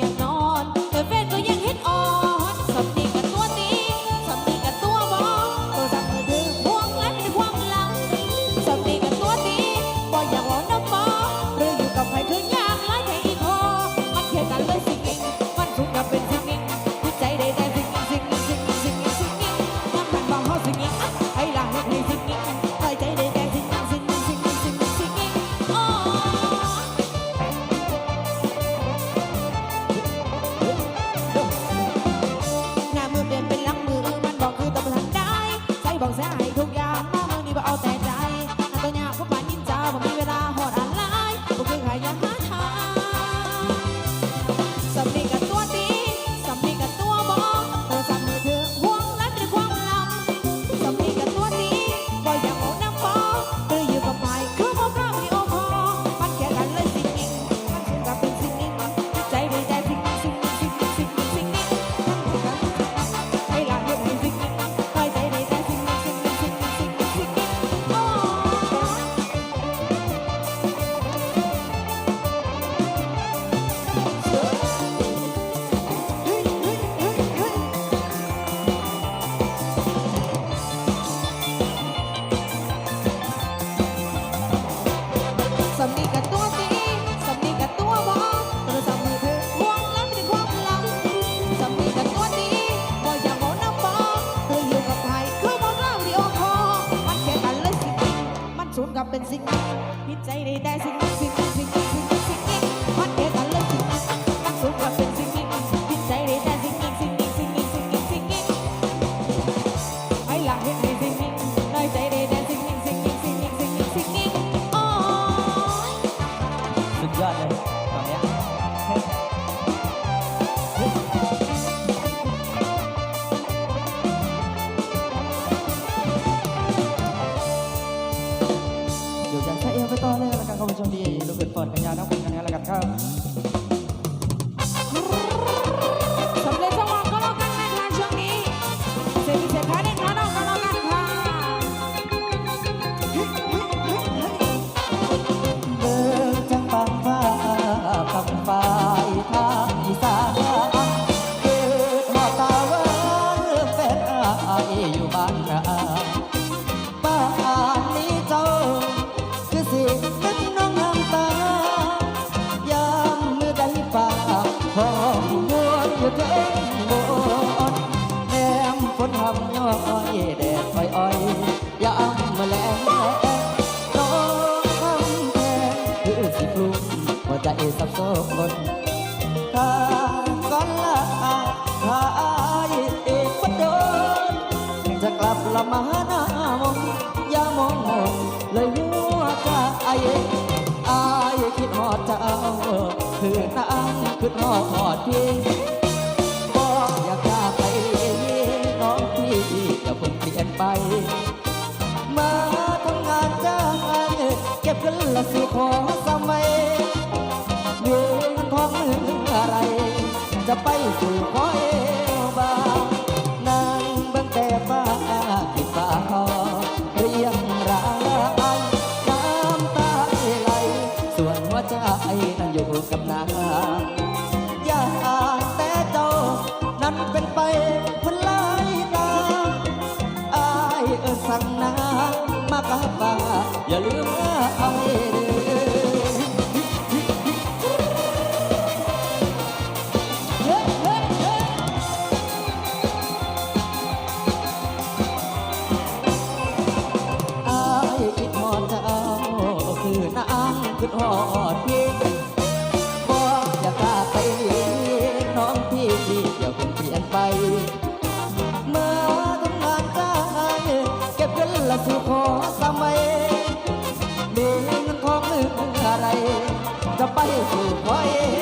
You know. ายอยู่บ้านนาบ้านนี้เจ้า คือสิเป็นน้องน้ำตายามมือใดป่าหอมมวอยู่เทิงบนแนมฝนทำย้อยแดดอ้อยอ้อยยามมาแลงน้องคำแพงคือสิปรุงหัวใจสับสนถ้า จะกลับละมาหน้ามองอย่ามองมองเลยหัวใจอายคิดหอดเจ้าคือนางคิดหอดหอดพี่บอกอยากจากไปน้องพี่อย่าเพิ่งเปลี่ยนไป มาทำงานจ้างเก็บเงินละสิขอสมัยเงินทองเรื่ออะไรจะไปสู่ ที่ ทอดหอดพี่บอกอย่ากล้าไปน้องพี่ที่เดี๋ยวคงเปลี่ยนไป เมื่อทำงานจ้าเก็บเงินละสู่ขอสมัยมีเงินทองหรืออะไร จะไปสู่ขอเอว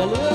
Valeu!